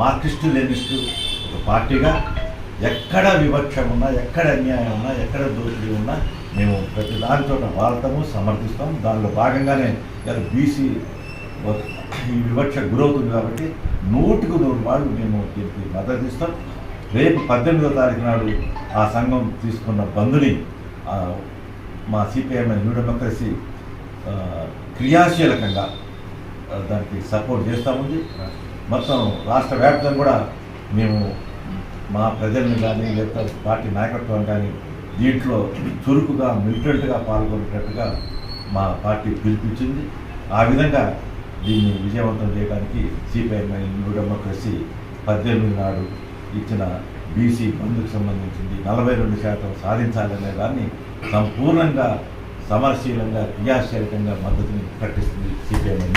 Marxist లెనిస్టు ఒక పార్టీగా ఎక్కడ వివక్ష ఉన్నా ఎక్కడ అన్యాయం ఉన్నా ఎక్కడ దోపిడీ ఉన్నా మేము ప్రతి దానితో వాడతాము సమర్థిస్తాం. దానిలో భాగంగానే ఇలా బీసీ ఈ వివక్ష గురవుతుంది కాబట్టి నూటికి నూరు వాళ్ళు మేము దీనికి మద్దతు ఇస్తాం. రేపు పద్దెనిమిదో తారీఖు నాడు ఆ సంఘం తీసుకున్న బంధుని మా సిపిఐఎం న్యూ డెమోక్రసీ క్రియాశీలకంగా దానికి సపోర్ట్ చేస్తాముంది మొత్తం రాష్ట్ర వ్యాప్తంగా కూడా మేము మా ప్రజల్ని కానీ లేకపోతే పార్టీ నాయకత్వం కానీ దీంట్లో చురుకుగా మిలిటెంట్గా పాల్గొనేటట్టుగా మా పార్టీ పిలిపించింది. ఆ విధంగా దీన్ని విజయవంతం చేయడానికి సిపిఐఎంఐ న్యూ డెమోక్రసీ పద్దెనిమిది నాడు ఇచ్చిన బీసీ బంధుకు సంబంధించింది నలభై రెండు శాతం సాధించాలనే దాన్ని సంపూర్ణంగా సమరశీలంగా క్రియాశీలకంగా మద్దతుని ప్రకటిస్తుంది సిపిఐఎం